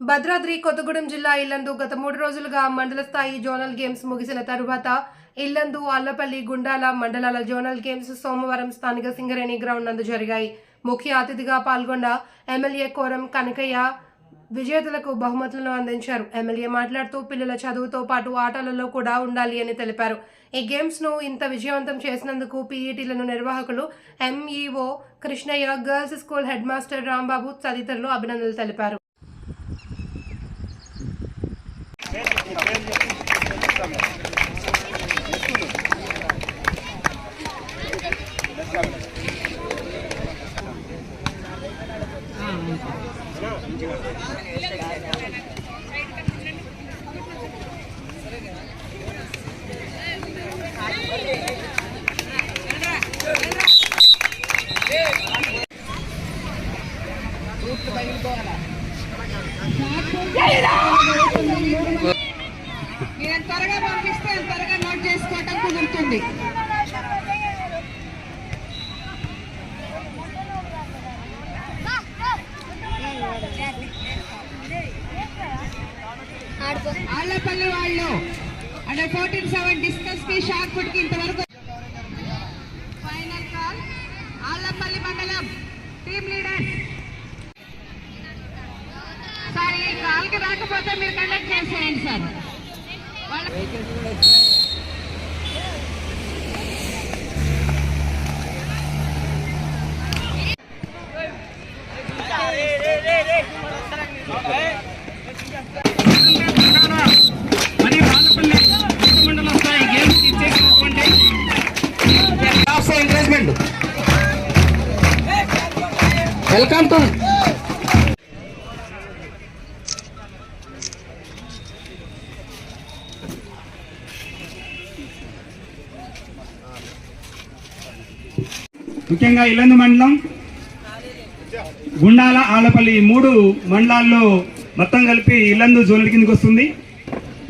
భద్రాద్రి కొత్తగూడెం జిల్లా ఇల్లందు గత మూడు రోజులుగా మండల స్థాయి జోనల్ గేమ్స్ ముగిసిన తరువాత ఇల్లందు అల్లపల్లి గుండాల మండలాల జోనల్ గేమ్స్ సోమవారం స్థానిక సింగరేణి గ్రౌండ్ నందు జరిగాయి. ముఖ్య అతిథిగా పాల్గొన్న ఎమ్మెల్యే కోరం కనకయ్య విజేతలకు బహుమతులను అందించారు. ఎమ్మెల్యే మాట్లాడుతూ పిల్లల చదువుతో పాటు ఆటలలో కూడా ఉండాలి అని తెలిపారు. ఈ గేమ్స్ను ఇంత విజయవంతం చేసినందుకు పీఈటీలను నిర్వాహకులు MEO Krishnaiah girls school head master Rambabu తదితరులు అభినందనలు తెలిపారు. మీరు త్వరగా పంపిస్తే త్వరగా నోట్ చేసుకోవటం కుదురుతుంది. ఆళ్ళపల్లి వాళ్ళు. అంటే ఫోర్టీన్ సెవెన్ డిస్కస్కి షార్ట్ ఫుట్కి ఇంతవరకు ఫైనల్ కాల్ ఆళ్ళపల్లి మండలం టీమ్ లీడర్ సార్ ఈ కాల్కి రాకపోతే మీరు కండక్ట్ చేసేయండి సార్ వాళ్ళ మరి వాళ్ళపల్లి మండల స్థాయి గేమ్స్ ఇచ్చేసినటువంటి ఎంకరేజ్మెంట్ వెల్కమ్ టు ముఖ్యంగా ఇల్లందు మండలం గుండాల ఆలపల్లి మూడు మండలాల్లో మొత్తం కలిపి ఇల్లందు జోనల్ కిందకి వస్తుంది.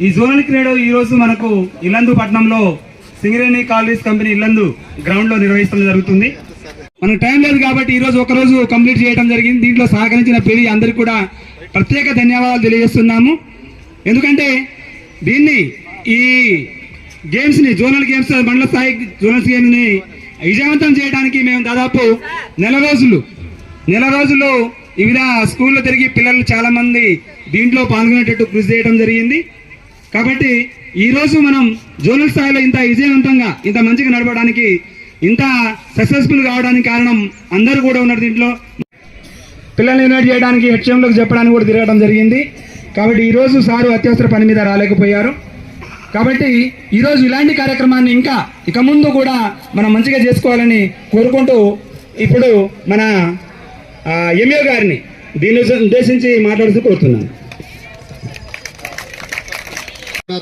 ఈ జోనల్ క్రీడ ఈరోజు మనకు ఇల్లందు పట్టణంలో సింగరేణి కాలరీస్ కంపెనీ ఇల్లందు గ్రౌండ్లో నిర్వహించడం జరుగుతుంది. మనకు టైం లేదు కాబట్టి ఈరోజు ఒకరోజు కంప్లీట్ చేయడం జరిగింది. దీంట్లో సహకరించిన పెళ్ళి అందరికీ కూడా ప్రత్యేక ధన్యవాదాలు తెలియజేస్తున్నాము. ఎందుకంటే దీన్ని ఈ గేమ్స్ని జోనల్ గేమ్స్ మండల స్థాయి జోనల్ గేమ్స్ని విజయవంతం చేయడానికి మేము దాదాపు నెల రోజులు నెల రోజులు వివిధ స్కూల్లో తిరిగి పిల్లలు చాలా మంది దీంట్లో పాల్గొనేటట్టు కృషి చేయడం జరిగింది. కాబట్టి ఈ రోజు మనం జోనల్ స్థాయిలో ఇంత విజయవంతంగా ఇంత మంచిగా నడపడానికి ఇంత సక్సెస్ఫుల్ కావడానికి కారణం అందరూ కూడా ఉన్నారు దీంట్లో. పిల్లల్ని ఇన్వైట్ చేయడానికి హెచ్ఎంలోకి చెప్పడానికి కూడా తిరగడం జరిగింది. కాబట్టి ఈరోజు సారు అత్యవసర పని మీద రాలేకపోయారు. కాబట్టి ఈరోజు ఇలాంటి కార్యక్రమాన్ని ఇంకా ఇక ముందు కూడా మనం మంచిగా చేసుకోవాలని కోరుకుంటూ ఇప్పుడు మన ఎంఏ గారిని దీన్ని ఉద్దేశించి మాట్లాడుతూ కోరుతున్నాను.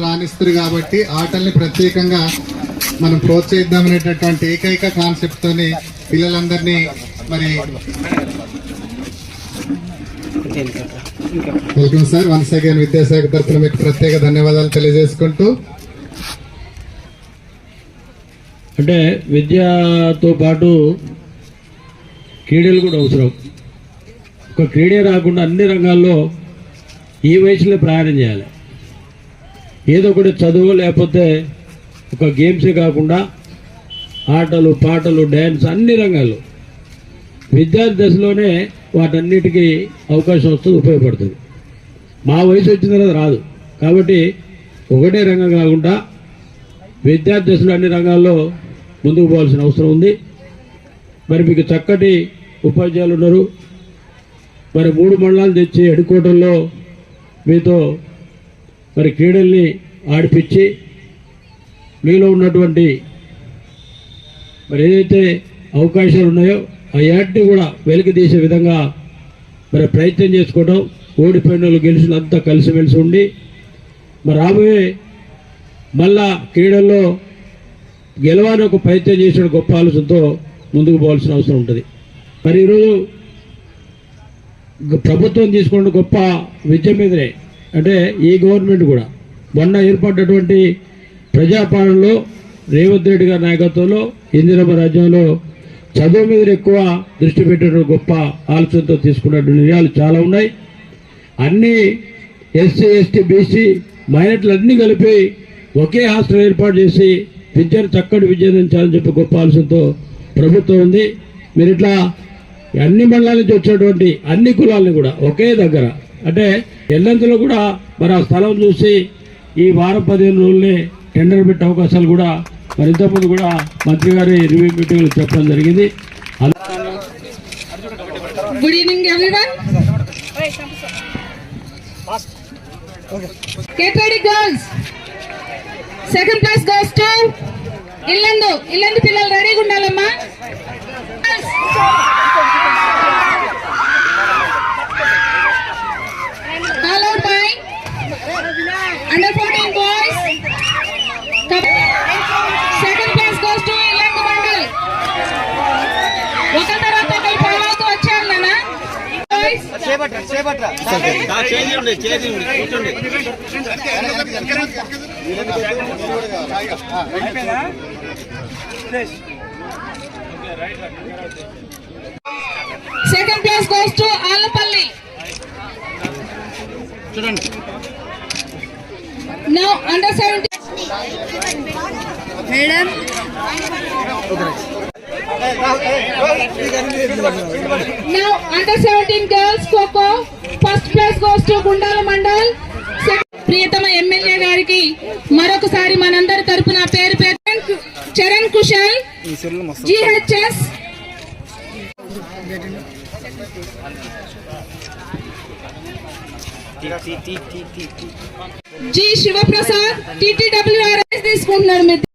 రాణిస్తారు కాబట్టి ఆటల్ని ప్రత్యేకంగా మనం ప్రోత్సహిద్దామనేటటువంటి ఏకైక కాన్సెప్ట్ తోని పిల్లలందరినీ మరి వెల్కమ్ సార్ వన్స్ అగైన్ విద్యాశాఖ తరఫున మీకు ప్రత్యేక ధన్యవాదాలు తెలియజేసుకుంటూ. అంటే విద్యతో పాటు క్రీడలు కూడా అవసరం. ఒక క్రీడే రాకుండా అన్ని రంగాల్లో ఈ వయసులో ప్రయాణం చేయాలి. ఏదో ఒకటి చదువు లేకపోతే ఒక గేమ్సే కాకుండా ఆటలు పాటలు డ్యాన్స్ అన్ని రంగాల్లో. విద్యార్థి దశలోనే వాటన్నిటికీ అవకాశం వస్తుంది ఉపయోగపడుతుంది. మా వయసు వచ్చిన తర్వాత రాదు. కాబట్టి ఒకటే రంగం కాకుండా విద్యార్థి దశలో అన్ని రంగాల్లో ముందుకు పోవాల్సిన అవసరం ఉంది. మరి మీకు చక్కటి ఉపాధ్యాయులు ఉన్నారు. మరి మూడు మండలాలు తెచ్చి ఎడుకోవటంలో మీతో మరి క్రీడల్ని ఆడిపించి మీలో ఉన్నటువంటి మరి ఏదైతే అవకాశాలు ఉన్నాయో ఆ యాడ్ని కూడా వెలికి తీసే విధంగా మరి ప్రయత్నం చేసుకోవడం ఓడిపోయిన వాళ్ళు గెలిచినంతా కలిసిమెలిసి ఉండి మరి రాబోయే మళ్ళా క్రీడల్లో గెలవాలని ఒక ప్రయత్నం చేసిన గొప్ప ఆలోచనతో ముందుకు పోవాల్సిన అవసరం ఉంటుంది. మరి ఈరోజు గ- ప్రభుత్వం తీసుకున్న గొప్ప విద్య మీదనే అంటే ఈ గవర్నమెంట్ కూడా మొన్న ఏర్పడ్డటువంటి ప్రజాపాలనలో రేవంత్ రెడ్డి గారి నాయకత్వంలో ఇందిరమ్మ రాజ్యంలో చదువు మీద ఎక్కువ దృష్టి పెట్టడం గొప్ప ఆలోచనతో తీసుకున్నటువంటి నిర్ణయాలు చాలా ఉన్నాయి. అన్ని ఎస్సీ ఎస్టీ బీసీ మైనట్లు అన్ని కలిపి ఒకే హాస్టల్ ఏర్పాటు చేసి విద్యను చక్కటి విద్య అందించాలని చెప్పి గొప్ప ఆలోచనతో ప్రభుత్వం ఉంది. మీరు ఇట్లా అన్ని మండలాల నుంచి వచ్చేటువంటి అన్ని కులాలను కూడా ఒకే దగ్గర. అంటే ఎల్లంతలో కూడా మరి ఆ స్థలం చూసి ఈ వారం పదిహేను రోజులే టెండర్ పెట్టే అవకాశాలు కూడా మరి ఇంతకుముందు కూడా మంత్రి గారి రివ్యూ మీటింగ్లో చెప్పడం జరిగింది. Good evening everyone get girls second place girls to Yellandu Yellandu పిల్లలు రెడీగా ఉండాలమ్మా call out by under fourteen boys second place goes to Yellandu mandal ఒక తర్వాత ఒకరు ఫాలోకి వచ్చారు నాన్న boys second place goes to Allapalli now under seventy madam now under seventeen girls kho kho first place goes to Gundala mandal ప్రియతమ MLA గారికి మరొకసారి మనందరి తరపున పేరు పేరు Charan Kushal GHS G Shivaprasad TTWRS తీసుకుంటున్నారు మీరు